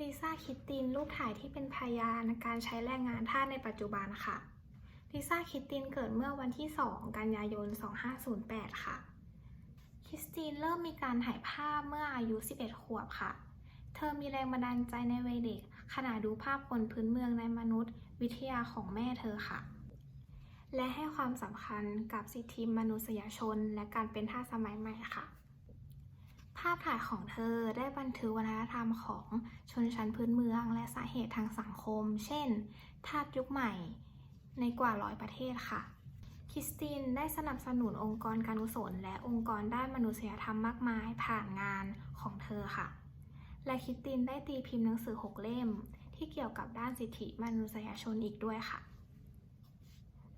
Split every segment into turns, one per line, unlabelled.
ลิซ่าคิตตินรูปถ่ายที่เป็นพยานการใช้แรงงานทาสในปัจจุบันค่ะลิซ่าคิตตินเกิดเมื่อวันที่ 2 กันยายน 2508 ค่ะ คริสตินเริ่มมีการถ่ายภาพเมื่ออายุ 11 ขวบค่ะ เธอมีแรงบันดาลใจในวัยเด็ก ขณะดูภาพคนพื้นเมืองในมนุษย์วิทยาของแม่เธอค่ะ และให้ความสำคัญกับสิทธิมนุษยชน และการเป็นทาสสมัยใหม่ค่ะาพถ่ายของเธอได้บันทึกวัฒนธรรมของชนชั้นพื้นเมือง และสาเหตุทางสังคม เช่น ทาสยุคใหม่ในกว่าร้อยประเทศค่ะ คริสตินได้สนับสนุนองค์กรการกุศล และองค์กรด้านมนุษยธรรมมากมายผ่านงานของเธอค่ะ และคริสตินได้ตีพิมพ์หนังสือ 6 เล่ม ที่เกี่ยวกับด้านสิทธิมนุษยชนอีกด้วยค่ะ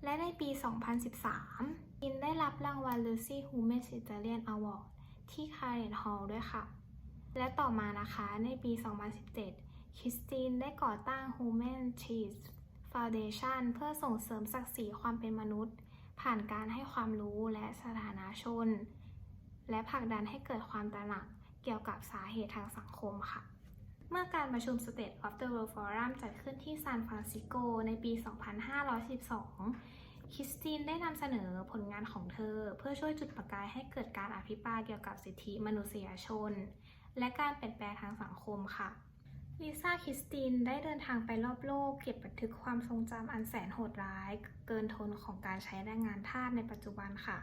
และในปี 2013คิสตินได้รับรางวัล Lucy Humanitarian Award ที่ Carnegie Hall ด้วยค่ะ และต่อมานะคะในปี 2017 คริสตินได้ก่อตั้ง Human Rights Foundation เพื่อส่งเสริมศักดิ์ศรีความเป็นมนุษย์ ผ่านการให้ความรู้และสถานะชน และผลักดันให้เกิดความตระหนักเกี่ยวกับสาเหตุทางสังคมค่ะ เมื่อการประชุม State of the World Forum จัดขึ้นที่ซานฟรานซิสโกในปี 2512 คริสตินได้นำเสนอผลงานของเธอ เพื่อช่วยจุดประกายให้เกิดการอภิปรายเกี่ยวกับสิทธิมนุษยชน และการเปลี่ยนแปลงทางสังคมค่ะลิซ่าคริสตินได้เดินทางไปรอบโลก เก็บบันทึกความทรงจำอันแสนโหดร้าย เกินทนของการใช้แรงงานทาสในปัจจุบันค่ะ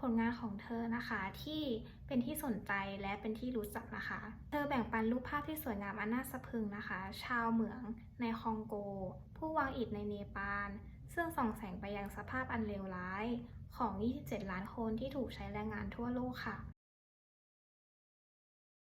ผลงานของเธอนะคะที่เป็นที่สนใจและเป็นที่รู้จักนะคะ เธอแบ่งปันรูปภาพที่สวยงามอันน่าสะพรึงนะคะ ชาวเหมืองในคองโก ผู้วางอิฐในเนปาล ซึ่งส่องแสงไปยังสภาพอันเลวร้ายของ 27 ล้านคนที่ถูกใช้แรงงานทั่วโลกค่ะ